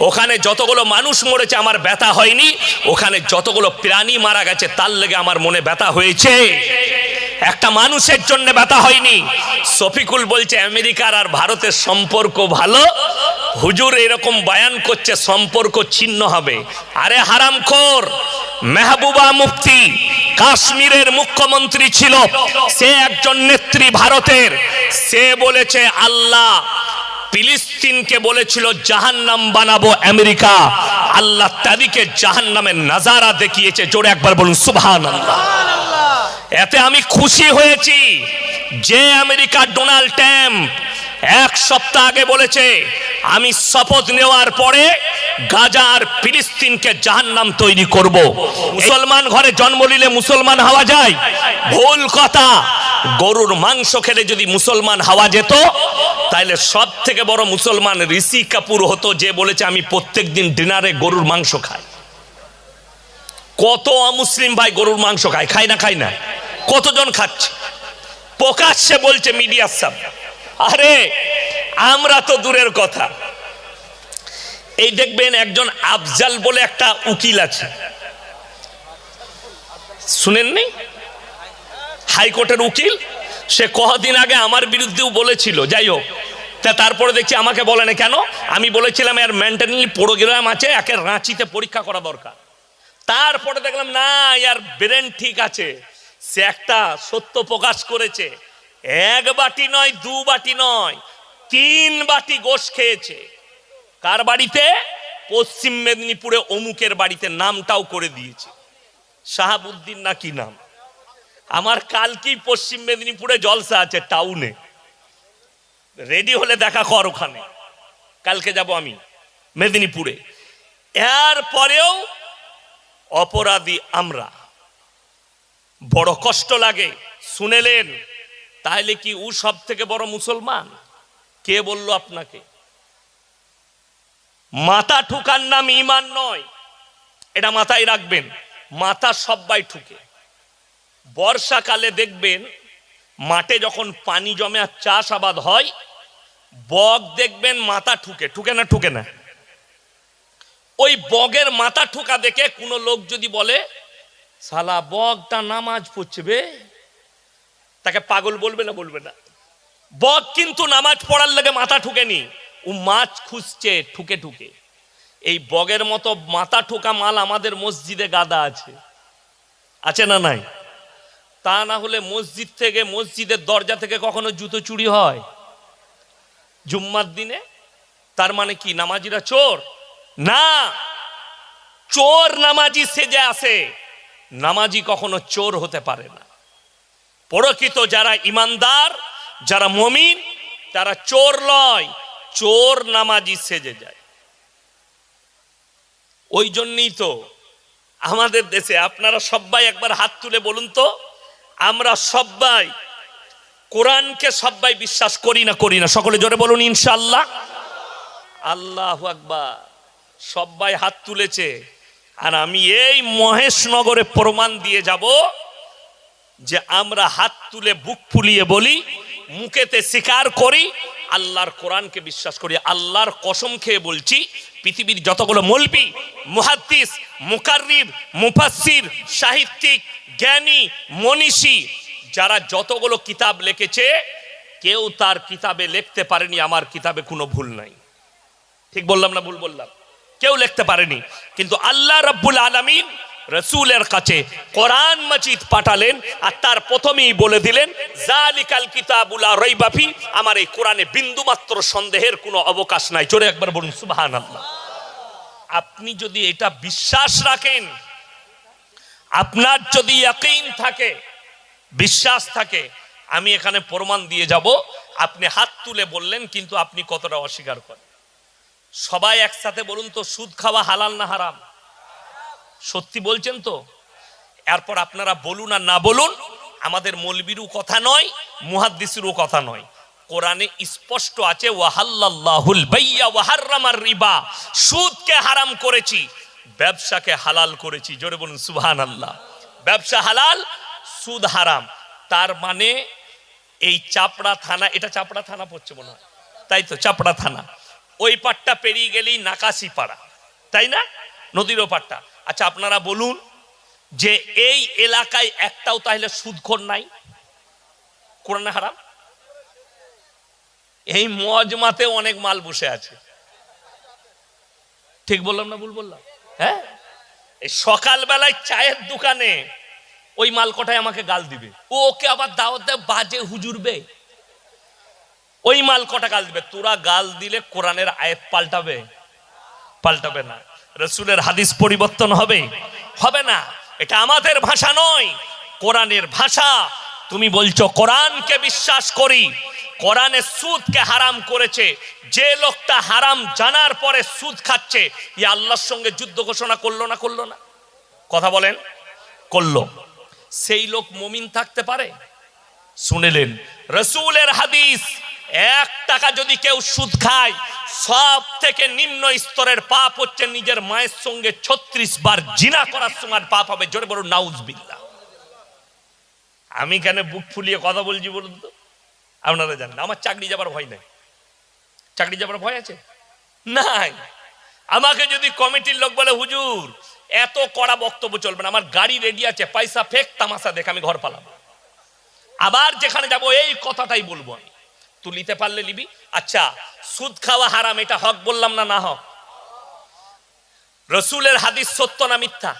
ওখানে যতগুলো মানুষ মরেছে, আমার ব্যথা হয়নি। ওখানে যতগুলো প্রাণী মারা গেছে, তার লেগে আমার মনে ব্যথা হয়েছে। একটা মানুষের জন্য ব্যথা হয়নি। শফিকুল বলছে, আমেরিকার আর ভারতের সম্পর্ক ভালো। হুজুর এরকম বায়ান করছে, সম্পর্ক ছিন্ন হবে। আরে হারামখোর, মেহবুবা মুফতি, কাশ্মীরের মুখ্যমন্ত্রী ছিল। সে একজন নেত্রী ভারতের। সে বলেছে, আল্লাহ ফিলিস্তিনকে বলেছিল জাহান্নাম বানাবো আমেরিকা। আল্লাহ তাদেরকে জাহান্নামের নাজারা দেখিয়েছে। জোরে একবার বলুন সুবহান এতে আমি খুশি হয়েছি যে আমেরিকার ডোনাল্ড ট্রাম্প এক সপ্তাহ আগে বলেছে আমি শপথ নেওয়ার পরে গাজা আর ফিলিস্তিনকে জাহান্নাম তৈরি করব। মুসলমান ঘরে জন্ম নিলে মুসলমান হওয়া যায়? ভুল কথা। গরুর মাংস খেলে যদি মুসলমান হওয়া যেত তাহলে সব থেকে বড় মুসলমান ঋষি কাপুর হতো যে বলেছে, আমি প্রত্যেক দিন ডিনারে গরুর মাংস খাই। কত অমুসলিম ভাই গরুর মাংস খায় খায় না খায় না? কতজন খাচ্ছে? প্রকাশ্যে বলছে মিডিয়ার সামনে আরে, আমরা তো দূরের কথা। এই দেখবেন একজন আফজাল বলে একটা উকিল আছে। শুনেননি হাইকোর্টের উকিল, সে কদিন আগে আমার বিরুদ্ধেও বলেছিল, যাই হোক তা তারপরে দেখছি আমাকে বলে না, কেন? আমি বলেছিলাম, এর মেন্টালি প্রোগ্রাম আছে, একে রাঁচিতে পরীক্ষা করা দরকার। তারপরে দেখলাম, না ইয়ার ব্রেন ঠিক আছে। সে একটা সত্য প্রকাশ করেছে। এক বাটি নয়, দু বাটি নয়, তিন বাটি গোশ খেয়েছে। কার বাড়িতে? পশ্চিম মেদিনীপুরে অমুকের বাড়িতে নামটাও করে দিয়েছে। শাহাবুদ্দিন না কি নাম? আমার কালকেই পশ্চিম মেদিনীপুরে জলসা আছে টাউনে রেডি হলে দেখা কর ওখানে। কালকে যাব আমি, মেদিনীপুরে। এর পরেও অপরাধী আমরা। বড় কষ্ট লাগে, শুনেলেন। তাহলে কি ও সব থেকে বড় মুসলমান? কে বলল আপনাকে? মাথা ঠুকার নাম ইমান নয়। এটা মাথায় রাখবেন, মাথা সবাই ঠুকে। বর্ষাকালে দেখবেন, মাঠে যখন পানি জমে আর চাষ আবাদ হয় বক দেখবেন মাথা ঠুকে ঠুকে না ঠুকে না? ওই বগের মাথা ঠুকা দেখে কোনো লোক যদি বলে, সালা, বগটা নামাজ পড়ছে বে। তাকে পাগল বলবে না বলবে না। বগ কিন্তু নামাজ পড়ার লেগে মাথা ঠুকেনি। ও মাছ খুঁজছে, ঠুকে ঠুকে। এই বগের মতো মাথা ঠুকা মাল আমাদের মসজিদে গাদা আছে। আছে না নাই? তা না হলে মসজিদ থেকে, মসজিদের দরজা থেকে কখনো জুতো চুরি হয়? জুম্মার দিনে, তার মানে কি, নামাজিরা চোর? না! চোর নামাজি সেজে আসে। নামাজি কখনো চোর হতে পারে না। পরকিত যারা ইমানদার, যারা মমিন, তারা চোর লয়, চোর নামাজি সেজে যায়। ওই জন্যই তো আমাদের দেশে আপনারা সবাই একবার হাত তুলে বলুন তো, আমরা সবাই কোরআনকে সবাই বিশ্বাস করি না করি না। সকলে জোরে বলুন ইনশাল্লাহ আল্লাহ আকবার। সবাই হাত তুলেছে। আর আমি এই মহেশনগরে প্রমাণ দিয়ে যাব যে আমরা হাত তুলে বুক ফুলিয়ে বলি, মুখেতে স্বীকার করি, আল্লাহর কোরআনকে বিশ্বাস করি, আল্লাহর কসম খেয়ে বলছি, পৃথিবীর যতগুলো মলবি, মুহাদ্দিস মুকাররির মুফাসসির, সাহিত্যিক, জ্ঞানী, মনীষী যারা যতগুলো কিতাব লিখেছে, কেউ তার কিতাবে লিখতে পারেনি, আমার কিতাবে কোনো ভুল নাই। ঠিক বললাম না ভুল বললাম? কেউ লিখতে পারেনি। কিন্তু আল্লাহ রব্বুল আলমিন রসুলের কাছে কোরআন মজিদ পাঠালেন আর তার প্রথমেই বলে দিলেন জালিকাল কিতাবুলা রইবাফি আমার এই কোরআনে বিন্দুমাত্র সন্দেহের কোনো অবকাশ নাই। চলে একবার বলুন সুবাহান আল্লাহ আপনি যদি এটা বিশ্বাস রাখেন, আপনার যদি ইয়াকিন থাকে বিশ্বাস থাকে, আমি এখানে প্রমাণ দিয়ে যাব। আপনি হাত তুলে বললেন, কিন্তু আপনি কতটা অস্বীকার করেন? সবাই একসাথে বলুন তো, সুদ খাওয়া হালাল না হারাম? সত্যি বলছেন তো? এরপর আপনারা বলুন আর না বলুন, আমাদের মলবিরও কথা নয়, মুহাদ্দিসেরও কথা নয়। কোরআনে স্পষ্ট আছে ওয়াহাল্লাহুল বাইয়া ওয়াহাররামার রিবা। সুদকে হারাম করেছি, ব্যবসাকে হালাল করেছি। জোরে বলুন, সুবহানাল্লাহ। ব্যবসা হালাল সুদ হারাম। তার মানে এই চাপড়া থানা, এটা চাপড়া থানা পড়ছে মনে হয়। তাই তো, চাপড়া থানা। ওই পাটটা পেরিয়ে গেলেই নাকাশি পাড়া। তাই না? নদীর ওপারটা আচ্ছা আপনারা বলুন যে এই এলাকায় একটাও তাহলে সুদখোর নাই? কোরআনে হারাম? এই মজমাতে অনেক মাল বসে আছে। ঠিক বললাম না ভুল বললাম? হ্যাঁ? এই সকালবেলায় চায়ের দোকানে ওই মাল কটায় আমাকে গাল দিবে। ও ওকে আবার দাওয়াত দেয়, বাজে হুজুরবে ওই মাল কটা গাল দিবে। তোরা গাল দিলে কোরআনের আয়াত পাল্টাবে। পাল্টাবে না। রসুলের হাদিস পরিবর্তন হবে। হবে না। এটা আমাদের ভাষা নয়। কোরআনের ভাষা। তুমি বলছো, কোরআনকে বিশ্বাস করি। কোরআনে সুদকে হারাম করেছে। যে লোকটা হারাম জানার পরে সুদ খাচ্ছে ই আল্লাহর সঙ্গে যুদ্ধ ঘোষণা করল না করল না? কথা বলেন? করল। সেই লোক মমিন থাকতে পারে? শুনেলেন, রসুলের হাদিস, এক টাকা যদি কেউ সুদ খায়, সব থেকে নিম্ন স্তরের পাপ হচ্ছে নিজের মায়ের সঙ্গে ছত্রিশ বার জিনা করার সময় পাপ হবে। জোরে বড় নাউজ বিল্লাহ আমি কেন বুক ফুলিয়ে কথা বলছি বলুন তো? আপনারা জানেন, আমার চাকরি যাবার ভয় নাই। চাকরি যাবার ভয় আছে? নাই। আমাকে যদি কমিটির লোক বলে, হুজুর এত কড়া বক্তব্য চলবে না। আমার গাড়ি রেডি আছে, পয়সা ফেক তামাশা দেখ, আমি ঘর পালাবো। আবার যেখানে যাব, এই কথাটাই বলব আমি। তুলিতে পারলে নিবি। আচ্ছা সুদ খাওয়া হারাম, এটা হক বললাম না না হক? রসুলের হাদিস সত্য না মিথ্যা?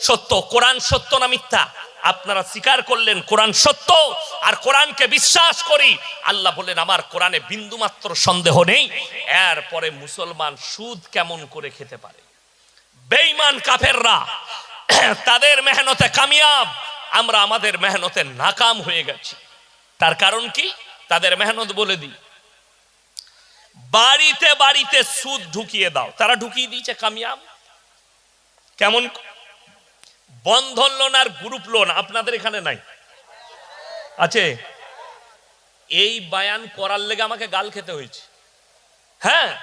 সত্য। কোরআন সত্য না মিথ্যা? আপনারা স্বীকার করলেন কোরআন সত্য, আর কোরআনকে বিশ্বাস করি। আল্লাহ বললেন, আমার কোরআনে বিন্দুমাত্র সন্দেহ নেই। এরপরে মুসলমান সুদ কেমন করে খেতে পারে? বেঈমান কাফেররা, তাদের মেহনতে কামিয়াব। আমরা আমাদের মেহনতে নাকাম হয়ে গেছি। তার কারণ কি? তাদের মেহনত বলে দিই। বাড়িতে বাড়িতে সুদ ঢুকিয়ে দাও। তারা ঢুকিয়ে দিয়েছে কামিয়াব। কেমন? বন্ধন লোন আর গ্রুপ লোন আপনাদের এখানে নাই? আছে? এই বায়ান করার লেগে আমাকে গাল খেতে হয়েছে। হ্যাঁ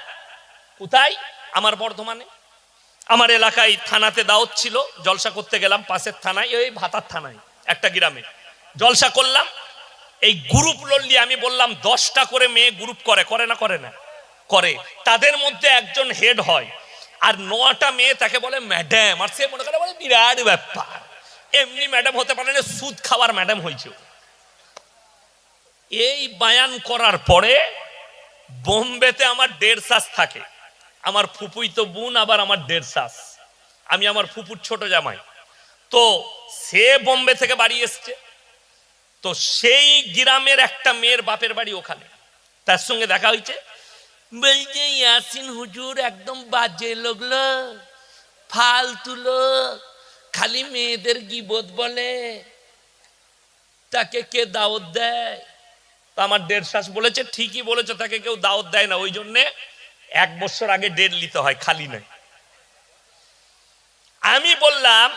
কোথায়? আমার বর্ধমানে। আমার এলাকায় থানাতে দাওয়াত ছিল, জলসা করতে গেলাম, পাশের থানায় ওই ভাতার থানায়, একটা গ্রামে। জলসা করলাম, এই গ্রুপ লড়লি আমি বললাম, দশটা করে মেয়ে গ্রুপ করে করে না করে না, করে। তাদের মধ্যে একজন হেড হয়, আর নটা মেয়ে তাকে বলে ম্যাডাম আর সে মনে করে বলে, বিরাট ব্যাপার। এমনি ম্যাডাম হতে পারে না, সুদ খাওয়ার ম্যাডাম হয়েছে এই বায়ান করার পরে, বোম্বেতে আমার দেড় শ্বাস থাকে। আমার ফুপুই তো বোন, আবার আমার দেড় শ্বাস আমি আমার ফুপুর ছোট জামাই। তো সে বোম্বে থেকে বাড়ি এসছে। তো সেই গ্রামের একটা মেয়ের বাপের বাড়ি ওখানে। তার সঙ্গে দেখা হয়েছে। বলছে, ইয়াসিন হুজুর, একদম বাজে লোকলো ফালতু খালি মেয়েদের গিবোধ বলে। তাকে কে দাওয়াত দেয়? তো আমার দেড় শ্বাস বলেছে, ঠিকই বলেছে, তাকে কেউ দাওয়াত দেয় না। ওই জন্যে এক বছর আগে ডেট নিতে হয়, খালি নয়। আমি বললাম,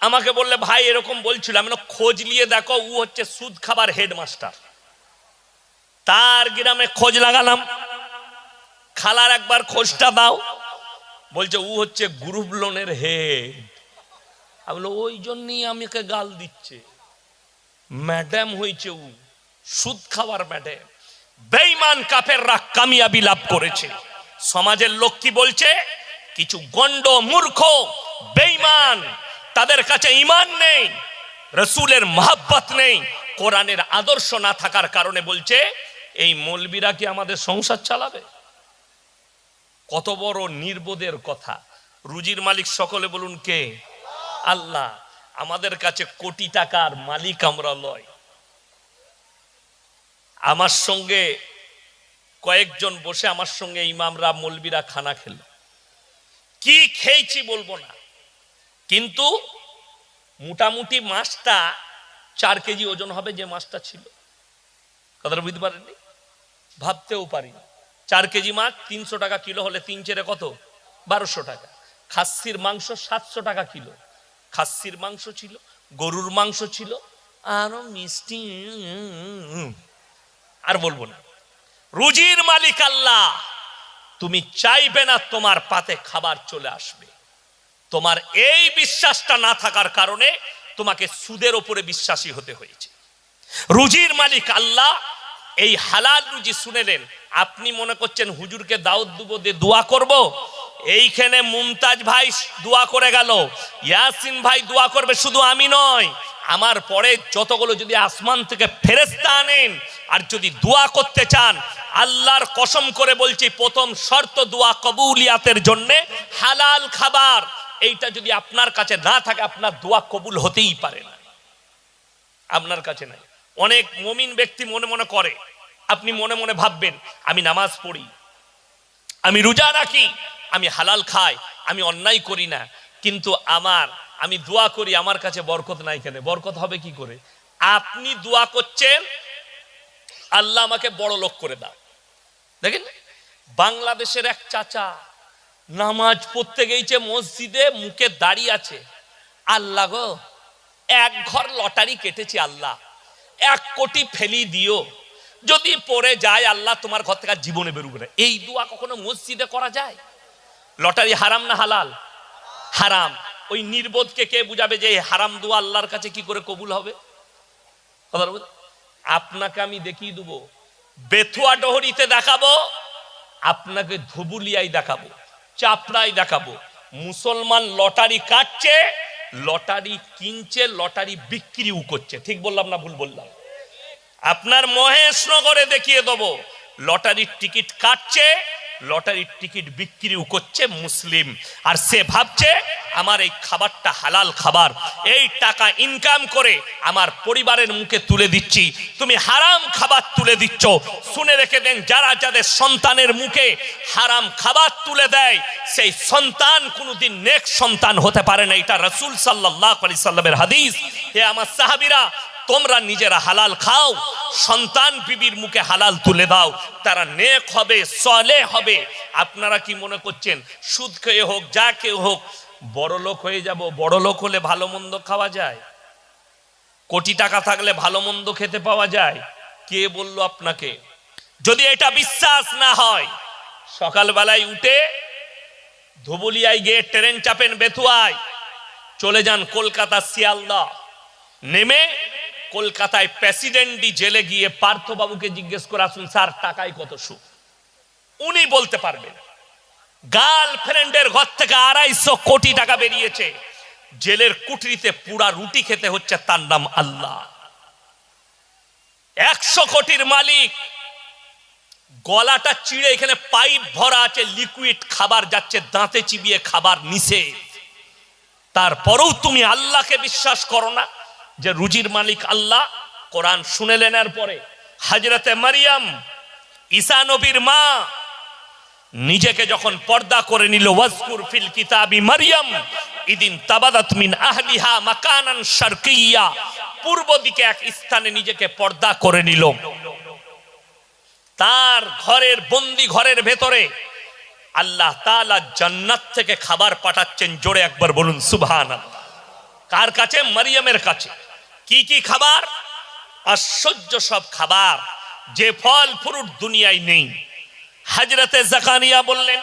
আমাকে বললে, ভাই, এরকম বলছিল। আমি খোঁজ নিয়ে দেখো, ও হচ্ছে সুদ খাবার হেডমাস্টার। তার গ্রামে খোঁজ লাগালাম। খালার একবার খোঁজটা দাও। বলছে, ও হচ্ছে গ্রুপ লোনের হেড। আমি ওই জন্যই আমাকে গাল দিচ্ছে। ম্যাডাম হয়েছে ও, সুদ খাওয়ার ম্যাডাম। বেঈমান কাফেররা কামিয়াবি লাভ করেছে। সমাজের লোক কি বলছে? কিছু গন্ড মূর্খ, বেঈমান, তাদের কাছে ইমান নেই, রসুলের মহাব্বত নেই, কোরআনের আদর্শ না থাকার কারণে বলছে, এই মলবিরা কি আমাদের সংসার চালাবে? কত বড় নির্বোধের কথা। রুজির মালিক সকলে বলুন কে? আল্লাহ, আমাদের কাছে কোটি টাকার মালিক আমরা লয় আমার সঙ্গে কয়েকজন বসে আমার সঙ্গে ইমামরা, মলবিরা খানা খেল। কি খেয়েছি বলব না। কিন্তু মোটামুটি মাছটা চার কেজি ওজন হবে যে মাছটা ছিল। কথাটা বুঝতে পারেননি? ভাবতেও পারি। চার কেজি মাছ তিনশো টাকা কিলো হলে তিন চেরে কত? বারোশো টাকা। খাসির মাংস সাতশো টাকা কিলো। খাসির মাংস ছিল, গরুর মাংস ছিল। আরও মিষ্টি আর বলব না। রুজির মালিক আল্লাহ, তুমি চাইবে না তোমার পাতে খাবার চলে আসবে। তোমার এই বিশ্বাসটা না থাকার কারণে তোমাকে সুদের ওপরে বিশ্বাসী হতে হয়েছে। রুজির মালিক আল্লাহ, এই হালাল রুজি শুনেলেন আপনি মনে করছেন, হুজুরকে দাউদ দুবো দিয়ে দোয়া করব? এইখানে মুমতাজ ভাই দোয়া করে গেল। ইয়াসিন ভাই দোয়া করবে, শুধু আমি নয়, আমার পরে যতগুলো যদি আসমান থেকে ফেরেস্তা আনেন, আর যদি দোয়া করতে চান, আল্লাহর কসম করে বলছি, প্রথম শর্ত দোয়া কবুলিয়াতের জন্যে হালাল খাবার। এইটা যদি আপনার কাছে না থাকে, আপনার দোয়া কবুল হতেই পারে না। আপনার কাছে নাই। অনেক মমিন ব্যক্তি মনে মনে করে। আপনি মনে মনে ভাববেন, আমি নামাজ পড়ি, আমি রোজা রাখি আমি হালাল খাই, আমি অন্যায় করি না। কিন্তু আমার, আমি দোয়া করি, আমার কাছে বরকত নাই কেন? বরকত হবে কি করে? আপনি দোয়া করছেন, আল্লাহ আমাকে বড় লোক করে দাও। দেখেন, বাংলাদেশের এক চাচা নামাজ পড়তে গেছে মসজিদে, মুখে দাঁড়িয়ে আছে। আল্লাহ গো, এক ঘর লটারি কেটেছি আল্লাহ। এক কোটি ফেলি দিও। যদি পড়ে যায়, আল্লাহ তোমার ঘর থেকে জীবনে বেরুবে না। এই দোয়া কখনো মসজিদে করা যায়? লটারি হারাম না হালাল? হারাম। ওই নির্বোধকে কে বুঝাবে যে হারাম দোয়া আল্লাহর কাছে কি করে কবুল হবে? আপনাকে আমি দেখিয়ে দেবো। বেথুয়া ডহরিতে দেখাবো, আপনাকে ধুবুলিয়াই দেখাবো চাপড়াই দেখাবো। মুসলমান লটারি কাটছে, লটারি কিনছে, লটারি বিক্রিও করছে। ঠিক বললাম না ভুল বললাম? আপনার মহেশনগরে দেখিয়ে দেবো, লটারির টিকিট কাটছে লটারির টিকিট বিক্রিও করছে মুসলিম। আর সে ভাবছে, আমার এই খাবারটা হালাল খাবার। এই টাকা ইনকাম করে আমার পরিবারের মুখে তুলে দিচ্ছি। তুমি হারাম খাবার তুলে দিচ্ছ। শুনে রেখে দেন, যারা যাদের সন্তানের মুখে হারাম খাবার তুলে দেয়, সেই সন্তান কোনোদিন নেক সন্তান হতে পারে না। এটা রসুল সাল্লাহ আলি সাল্লামের হাদিস। হে আমার সাহাবিরা তোমরা নিজেরা হালাল খাও, সন্তান বিবির মুখে হালাল তুলে দাও, তারা নেক হবে সলে হবে। আপনারা কি মনে করছেন? সুদ খেয়ে হোক, যা কেউ হোক, বড় লোক হয়ে যাব, বড় লোক হলে ভালো মন্দ খাওয়া যায়? কোটি টাকা থাকলে ভালো মন্দ খেতে পাওয়া যায়? কে বলল আপনাকে? যদি এটা বিশ্বাস না হয়, সকালবেলায় উঠে ধুবুলিয়ায় গিয়ে ট্রেন চাপেন বেথুয়ায় চলে যান কলকাতা শিয়ালদা। নেমে কলকাতায় প্রেসিডেন্টই জেলে গিয়ে পার্থবাবুকে জিজ্ঞেস করে, আসুন স্যার, টাকায় কত সুখ? উনি বলতে পারবেন গার্লফ্রেন্ডের ঘর থেকে আড়াইশো কোটি টাকা বেরিয়েছে। জেলের কুটরিতে পুরা রুটি খেতে হচ্ছে, তার নাম আল্লাহ। একশো কোটির মালিক, গলাটা চিড়ে এখানে পাইপ ভরা আছে, লিকুইড খাবার যাচ্ছে, দাঁতে চিবিয়ে খাবার নিষে তারপরেও তুমি আল্লাহকে বিশ্বাস করো না। যে রুজির মালিক আল্লাহ কোরআন শুনে নেনার পরে। হাজরতে মারিয়াম, ঈসা নবীর মা, নিজেকে যখন পর্দা করে নিল, ওয়াজকুর ফিল কিতাবি মারিয়াম, ইদিন তাবাদাত মিন আহলিহা মাকানান শারকিয়া। পূর্ব দিকে এক স্থানে নিজেকে পর্দা করে নিল। তার ঘরের বন্দি ঘরের ভেতরে আল্লাহ তাআলা জান্নাত থেকে খাবার পাঠাচ্ছেন, জোরে একবার বলুন, সুবহানাল্লাহ। কার কাছে? মারিয়ামের কাছে। কি কি খাবার? আশ্চর্য সব খাবার যে ফল ফ্রুট দুনিয়ায় নেই। হজরতে জাকানিয়া বললেন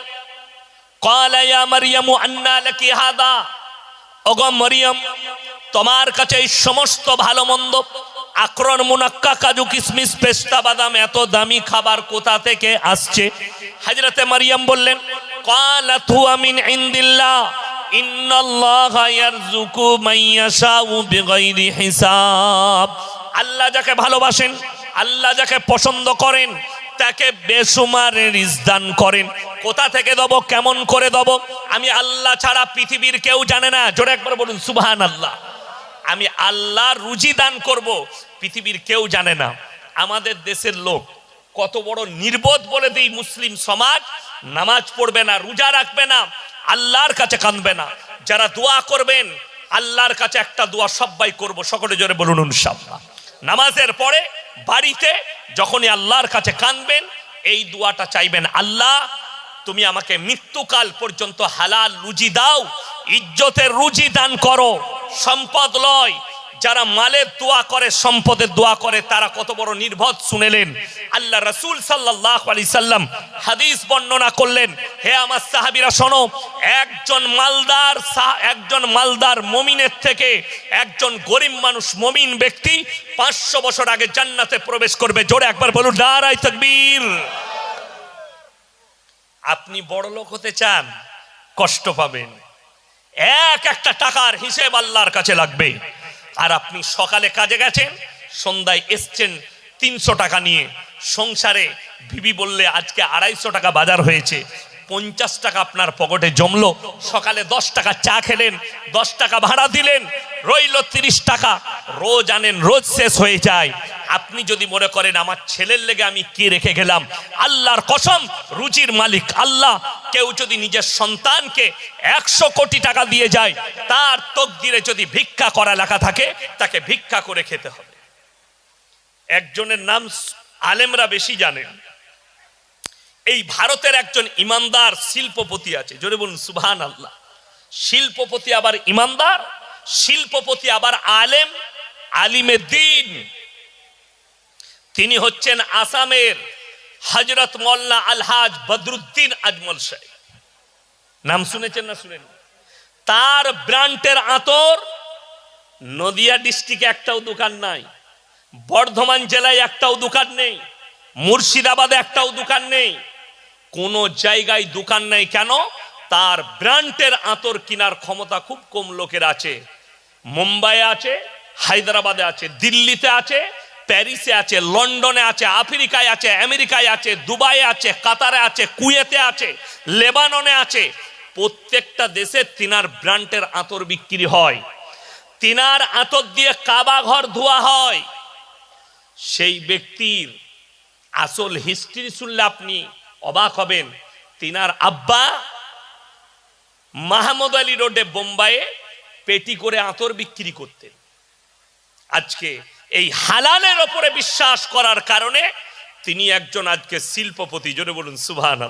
ক্বালা ইয়া মারইয়ামু আন্না লাকি হাদা? ওগো মারিয়াম, তোমার কাছে এই সমস্ত ভালো মন্দ আকরণ মুনাক্কা কাজু কিশমিশ পেস্তা বাদাম এত দামি খাবার কোথা থেকে আসছে? হজরতে মারিয়াম বললেন ক্বালাত হুয়া মিন ইনদিল্লাহ। আল্লাহ যাকে ভালোবাসেন, আল্লাহ যাকে পছন্দ করেন, তাকে বেসুমার রিজদান করেন। কোথা থেকে দেব, কেমন করে দেব, আমি আল্লাহ ছাড়া পৃথিবীর কেউ জানে না। জোরে একবার বলুন সুবহান আল্লাহ আমি আল্লাহ রুজি দান করব, পৃথিবীর কেউ জানে না। আমাদের দেশের লোক কত বড় নির্বোধ বলে দিই মুসলিম সমাজ। নামাজ পড়বে না, রোজা রাখবে না, আল্লাহর কাছে কাঁদবে না। যারা দোয়া করবেন, আল্লাহর কাছে একটা দোয়া সবাই করব। সকলে জোরে বলুন, ইনশাআল্লাহ। নামাজের পরে বাড়িতে যখনই আল্লাহর কাছে কাঁদবেন, এই দোয়াটা চাইবেন, আল্লাহ, তুমি আমাকে মৃত্যুকাল পর্যন্ত হালাল রুজি দাও, ইজ্জতের রুজি দান করো, সম্পদ লয় যারা মালের দোয়া করে, সম্পদের দোয়া করে, তারা কত বড় নির্ভর শুনেলেন। আল্লাহ রসুল সাল্লাহ সাল্লাম হাদিস বর্ণনা করলেন, হে আমার সাহাবিরা, শোনো, একজন মালদার একজন মালদার মমিনের থেকে একজন গরিব মানুষ মমিন ব্যক্তি পাঁচশো বছর আগে জান্নাতে প্রবেশ করবে। জোরে একবার বলুন নারাই তকবীর। আপনি বড় লোক হতে চান, কষ্ট পাবেন। এক একটা টাকার হিসেব আল্লাহর কাছে লাগবে। আর আপনি সকালে কাজে গেছেন, সন্ধ্যায় এসছেন তিনশো টাকা নিয়ে। সংসারে ভিবি বললে আজকে আড়াইশো টাকা বাজার হয়েছে। পঞ্চাশ টাকা আপনার পকেটে জমলো। সকালে দশ টাকা চা খেলেন, দশ টাকা ভাড়া দিলেন, রইল তিরিশ টাকা। রোজ আনেন, রোজ শেষ হয়ে যায়। আপনি যদি মনে করেন আমার ছেলের লেগে আমি কি রেখে গেলাম? আল্লাহর কসম রুচির মালিক আল্লাহ। কেউ যদি নিজের সন্তানকে একশো কোটি টাকা দিয়ে যায়, তার তকদিরে যদি ভিক্ষা করা লেখা থাকে, তাকে ভিক্ষা করে খেতে হবে। একজনের নাম আলেমরা বেশি জানেন। এই ভারতের একজন ইমানদার শিল্পপতি আছে, জোরে বলুন সুবহান আল্লাহ শিল্পপতি আবার ইমানদার, শিল্পপতি আবার আলেম, আলিমে দিন। তিনি হচ্ছেন আসামের হজরত মোল্লা আলহাজ বদরুদ্দিন আজমল সাহেব। নাম শুনেছেন না শুনেন? তার ব্রান্টের আতর নদিয়া ডিস্ট্রিক্টে একটাও দোকান নাই, বর্ধমান জেলায় একটাও দোকান নেই, মুর্শিদাবাদে একটাও দোকান নেই কোনো জায়গায় দোকান নেই কেন? তার ব্র্যান্ডের আতর কেনার ক্ষমতা খুব কম লোকের আছে। মুম্বাই আছে, হায়দ্রাবাদে আছে, দিল্লিতে আছে, প্যারিসে আছে, লন্ডনে আছে, আফ্রিকায় আছে, আমেরিকায় আছে দুবাই আছে, কাতারে আছে, কুয়েতে আছে, লেবাননে আছে। প্রত্যেকটা দেশে তিনার ব্র্যান্ডের আতর বিক্রি হয়। তিনার আতর দিয়ে কাবা ঘর ধোয়া হয়। সেই ব্যক্তির আসল হিস্ট্রি শুনলে আপনি অবাক হবেন, তিনার আব্বা মাহমুদ আলী রোডে বোম্বাইয়ে পেটি করে আতর বিক্রি করতেন। আজকে এই হালালের ওপরে বিশ্বাস করার কারণে তিনি একজন আজকে শিল্পপতি, জোরে বলুন সুভান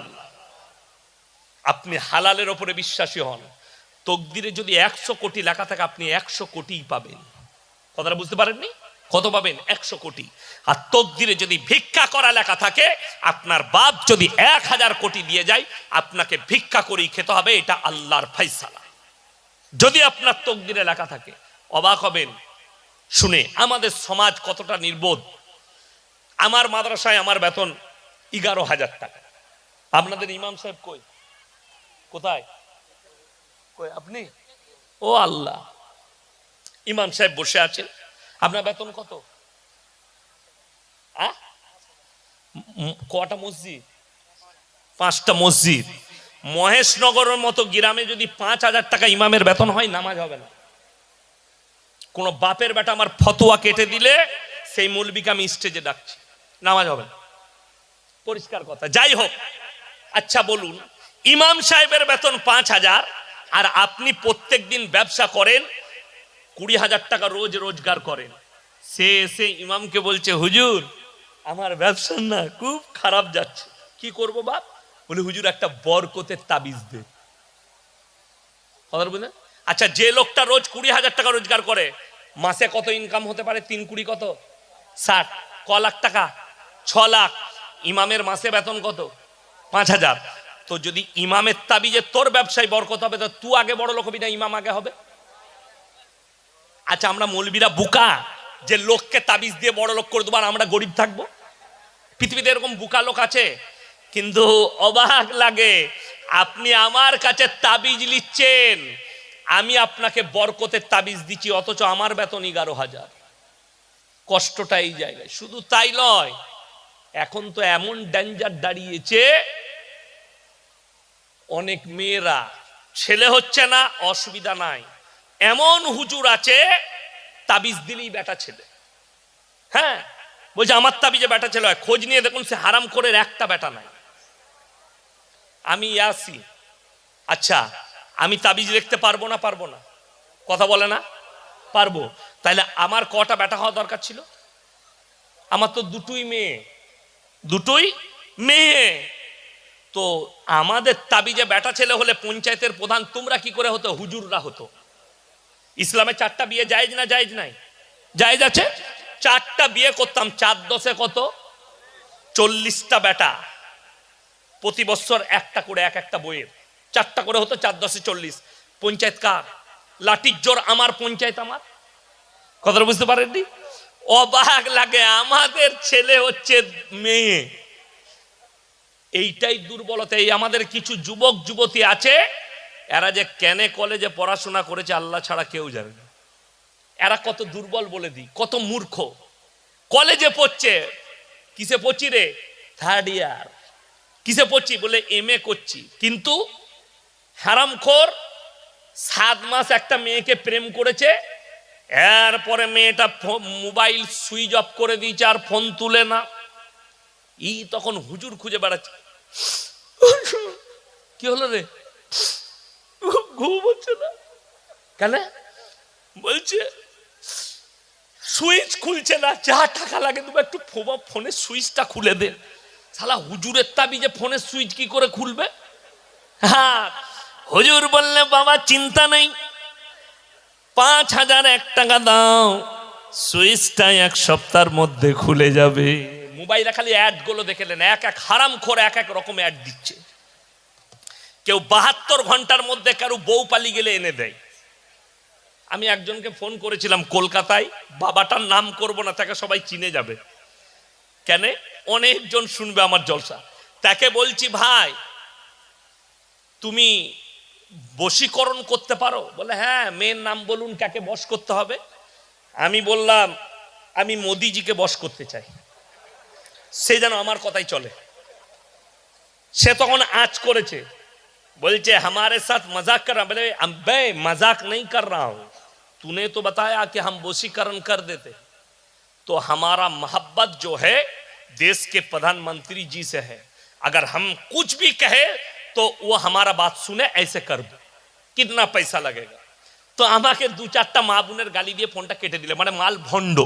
আপনি হালালের ওপরে বিশ্বাসী হন। তকদিরে যদি একশো কোটি লেখা থাকে, আপনি একশো কোটিই পাবেন। কথাটা বুঝতে পারেননি? কত পাবেন? একশো কোটি। আর তকদিরে যদি ভিক্ষা করা লেখা থাকে, আপনার বাপ যদি এক হাজার কোটি দিয়ে যায়, আপনাকে ভিক্ষা করেই খেতে হবে, এটা আল্লাহর ফাইসালা যদি আপনার তকদিরে লেখা থাকে, অবাক হবেন। শুনে, আমাদের সমাজ কতটা নির্বোধ। আমার মাদ্রাসায় আমার বেতন এগারো হাজার টাকা। আপনাদের ইমাম সাহেব কই? কোথায়? কই আপনি? ও আল্লাহ। ইমাম সাহেব বসে আছেন। আপনার বেতন কত? কটা মসজিদ? পাঁচটা মসজিদ। মহেশনগরের মতো গ্রামে যদি পাঁচ হাজার টাকা ইমামের বেতন হয়, নামাজ হবে না। কোনো বাপের বেটা আমার ফতোয়া কেটে দিলে, সেই মৌলবিকে আমি স্টেজে ডাকছি। নামাজ হবে না। পরিষ্কার কথা। যাই হোক আচ্ছা বলুন, ইমাম সাহেবের বেতন পাঁচ হাজার, আর আপনি প্রত্যেক দিন ব্যবসা করেন কুড়ি হাজার টাকা রোজ রোজগার করেন। সে এসে ইমামকে বলছে, হুজুর, আমার ব্যবসা না খুব খারাপ যাচ্ছে। কি করব বাপ? বলে, হুজুর, একটা বরকতের তাবিজ দে। কথা আচ্ছা যে লোকটা রোজ কুড়ি হাজার টাকা রোজগার করে, মাসে কত ইনকাম হতে পারে? তিন কুড়ি কত? ষাট। ক লাখ টাকা? ছ লাখ। ইমামের মাসে বেতন কত? পাঁচ হাজার। তো যদি ইমামের তাবিজে তোর ব্যবসায় বরকত হবে, তো তুই আগে বড় লোক হবি না, ইমাম আগে হবে? আচ্ছা আমরা মৌলবীরা বুকা যে লোককে তাবিজ দিয়ে বড় লোক করে দেবো আর আমরা গরিব থাকব? পৃথিবীতে এরকম বুকা লোক আছে? কিন্তু অবাক লাগে, আপনি আমার কাছে তাবিজ নিচ্ছেন আমি আপনাকে বরকতের তাবিজ দিচ্ছি, অথচ আমার বেতন এগারো হাজার। কষ্টটা এই জায়গায়। শুধু তাই নয়, এখন তো এমন ডেঞ্জার দাঁড়িয়েছে, অনেক মেয়েরা, ছেলে হচ্ছে না, অসুবিধা নাই। এমন হুজুর আছে, তাবিজ দিলেই বেটা ছেলে। হ্যাঁ? বলছে, আমার তাবিজে বেটা ছেলে হয়। খোঁজ নিয়ে দেখুন সে হারাম করে একটা বেটা নাই। আমি আসি আচ্ছা আমি তাবিজ লিখতে পারব না পারব না? কথা বলে না? পারব। তাহলে আমার কটা বেটা হওয়া দরকার ছিল? আমার তো দুটোই মেয়ে। দুটোই মেয়ে। তো আমাদের তাবিজে বেটা ছেলে হলে পঞ্চায়েতের প্রধান তোমরা কি করে হতো? হুজুররা হতো। ইসলামে চারটা বিয়ে জায়েজ না জায়েজ নাই? জায়েজ আছে? চারটা বিয়ে করতাম, চার দশে কত? চল্লিশটা বেটা। প্রতি বছর একটা করে, এক একটা বইয়ের। চারটা করে হতো, চার দশে চল্লিশ। পঞ্চায়েত কার? লাঠির জোর আমার পঞ্চায়েত আমার। কথাটা বুঝতে পারেননি? অবাক লাগে, আমাদের ছেলে হচ্ছে মেয়ে। এইটাই দুর্বলতা, এই আমাদের কিছু যুবক, যুবতী আছে এরা যে কেনে কলেজে পড়াশোনা করেছে আল্লাহ ছাড়া কেউ জানে না। এরা কত দুর্বল বলে দিই, কত মূর্খ। কলেজে পড়ছে, কিসে পড়ছি রে? থার্ড ইয়ার কিসে পড়ছি? বলে এম এ করছি। কিন্তু হারামখোর সাত মাস একটা মেয়েকে প্রেম করেছে, এরপরে মেয়েটা মোবাইল সুইচ অফ করে দিয়েছে আর ফোন তুলে না। ই তখন হুজুর খুঁজে বেড়াচ্ছে। কি হলো রে? ঘুম হচ্ছে না। কেন? বলছে, সুইচ খুলছে না, যা টাকা লাগে তুমি একটু ফো- ফোনের সুইচটা খুলে দে। শালা, হুজুরের তাবি যে ফোনের সুইচ কি করে খুলবে? হ্যাঁ হুজুর বললে, বাবা, চিন্তা নেই। পাঁচ হাজার এক টাকা দাও, সুইচটা এক সপ্তাহের মধ্যে খুলে যাবে। মোবাইলে খালি অ্যাডগুলো দেখেলেন এক এক হারাম খোর এক এক রকম অ্যাড দিচ্ছে। কেউ বাহাত্তর ঘণ্টার মধ্যে কারও বউ পালি গেলে এনে দেয়। আমি একজনকে ফোন করেছিলাম কলকাতায়, বাবাটার নাম করব না, তাকে সবাই চিনে যাবে। কেন? অনেকজন শুনবে আমার জলসা। তাকে বলছি, ভাই, তুমি বশীকরণ করতে পারো? বলে হ্যাঁ মেয়ের নাম বলুন, কাকে বশ করতে হবে? আমি বললাম, আমি মোদিজিকে বশ করতে চাই। সে যেন আমার কথাই চলে। সে তখন আজ করেছে। बोलचे हमारे साथ मजाक कर रहा बोले अबे मजाक नहीं कर रहा हूं तूने तो बताया कि हम बोशीकरण कर देते तो हमारा मोहब्बत जो है देश के प्रधानमंत्री जी से है अगर हम कुछ भी कहे तो वो हमारा बात सुने ऐसे कर दो कितना पैसा लगेगा তো আমাকে দু চারটা মা বোনের গালি দিয়ে ফোনটা কেটে দিলে মানে মাল ভণ্ড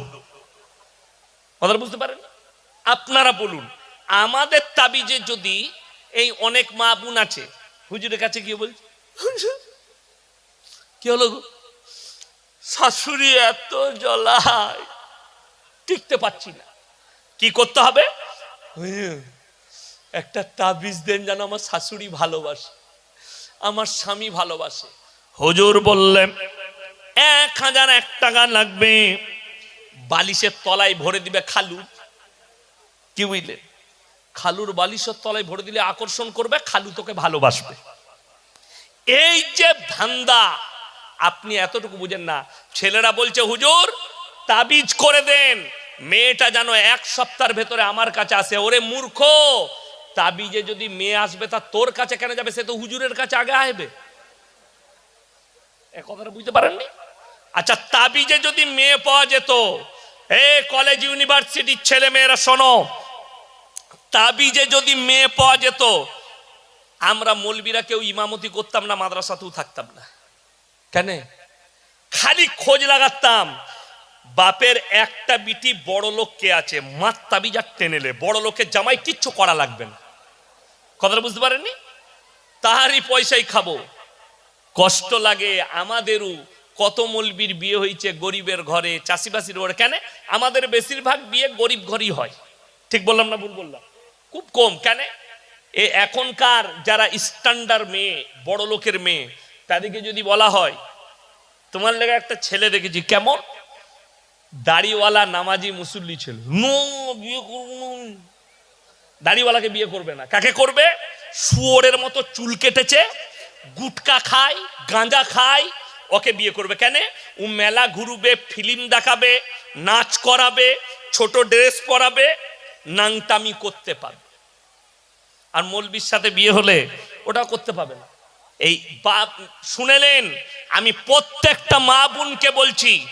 কথাটা বুঝতে পারেন আপনারা বলুন আমাদের তাবিজে যদি এই অনেক মা বোন আছে হুজুরের কাছে গিয়ে বলছি "হুজুর, কি হলো শাশুড়ি এত জ্বলায় টিকতে পারছি না। কি করতে হবে? একটা তাবিজ দেন যেন আমার শাশুড়ি ভালোবাসে আমার স্বামী ভালোবাসে। হুজুর বললেন এক হাজার এক টাকা লাগবে বালিশের তলায় ভরে দিবে খালু। কি বুঝলেন? খালুর বালিশের তলায় ভরে দিলে আকর্ষণ করবে, খালু তোকে ভালোবাসবে। এই যে ধান্দা, আপনি এতটুকু বুঝেন না। ছেলেরা বলছে, হুজুর, তাবিজ করে দেন। মেয়েটা যেন এক সপ্তাহের ভেতরে আমার কাছে আসে। ওরে মূর্খ, তাবিজে যদি মেয়ে আসবে, তা তোর কাছে কেন যাবে? সে তো হুজুরের কাছে আগে আসবে। এ কথাটা বুঝতে পারেননি? আচ্ছা তাবিজে যদি মেয়ে পাওয়া যেত, এ কলেজ, ইউনিভার্সিটির ছেলে মেয়েরা শোনো তাবিজে যদি মেয়ে পাওয়া যেত, আমরা মলবিরা কেউ ইমামতি করতাম না, মাদ্রাসাতেও থাকতাম না। কেন? খালি খোঁজ লাগাতাম, বাপের একটা বিটি বড় লোক কে আছে মাত তাবিজ আর টেনেলে বড় লোকের জামাই কিচ্ছু করা লাগবে না। কথাটা বুঝতে পারেননি? তাহারই পয়সাই খাব। কষ্ট লাগে আমাদেরও, কত মলবির বিয়ে হয়েছে গরিবের ঘরে, চাষিবাসির ঘরে। কেন? আমাদের বেশিরভাগ বিয়ে গরিব ঘরই হয়। ঠিক বললাম না ভুল বললাম? খুব কম। কেন? এ এখনকার যারা স্ট্যান্ডার্ড মেয়ে, বড় লোকের মেয়ে, তাদেরকে যদি বলা হয়, তোমার লেগে একটা ছেলে দেখেছি, কেমন? দাড়িওয়ালা নামাজি মুসল্লি ছিল। বিয়ে দাড়িওয়ালাকে বিয়ে করবে না। কাকে করবে? শুয়োরের মতো চুল কেটেছে, গুটকা খায়, গাঁজা খায়, ওকে বিয়ে করবে। কেন? ও মেলা ঘুরবে, ফিল্ম দেখাবে, নাচ করাবে, ছোট ড্রেস পরাবে নাংটামি করতে পারবে। আর মৌলবির সাথে বিয়ে হলে ওটা করতে পাবে না। এই বাপ শুনেলেন আমি প্রত্যেকটা মা বোনকে বলছি,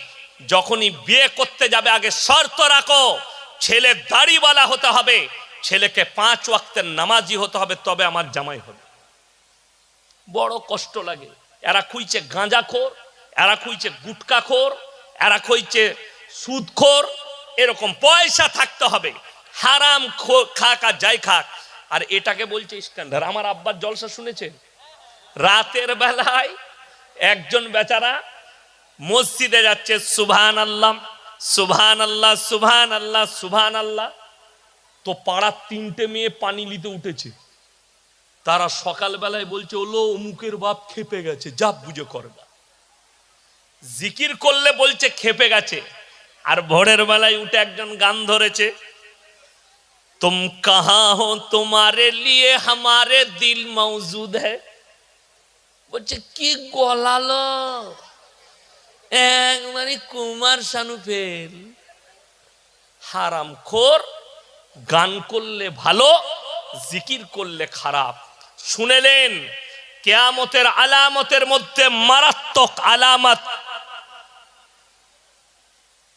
যখনই বিয়ে করতে যাবে, আগে শর্ত রাখো, ছেলে দাড়িওয়ালা হতে হবে, ছেলেকে পাঁচ ওয়াক্তের নামাজি হতে হবে, তবে আমার জামাই হবে। বড় কষ্ট লাগে। এরা খুঁজছে গাঁজাখোর, এরা খুঁজছে গুটকাখোর, এরা খুঁজছে সুদখোর, এরকম পয়সা থাকতে হবে। হারাম খাক আর যাই খাক। আর এটাকে বলছে স্ট্যান্ডার্ড আমার আব্বার জলসা শুনেছেন? রাতের বেলায় একজন বেচারা মসজিদে যাচ্ছে সুবহান আল্লাহ সুবহান আল্লাহ সুবহান আল্লাহ সুবহান আল্লাহ তো পাড়ার তিনটে মেয়ে পানি নিতে উঠেছে। তারা সকালবেলায় বলছে, ওলো, অমুকের বাপ খেপে গেছে, যা বুঝে করবা জিকির করলে বলছে, খেপে গেছে। আর ভোরের বেলায় উঠে একজন গান ধরেছে। তুম কাহা হো তোমারে লিয়ে হামারে দিল মৌজুদ হ্যায় বলছে কি গলালো একবারে কুমার শানু ফেল হারাম খোর গান করলে ভালো জিকির করলে খারাপ শুনেলেন কেয়ামতের আলামতের মধ্যে মারাত্মক আলামত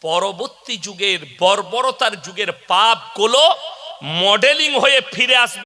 পরবর্তী যুগের বর্বরতার যুগের পাপগুলো মডেলিং হয়ে ফিরে আসবে।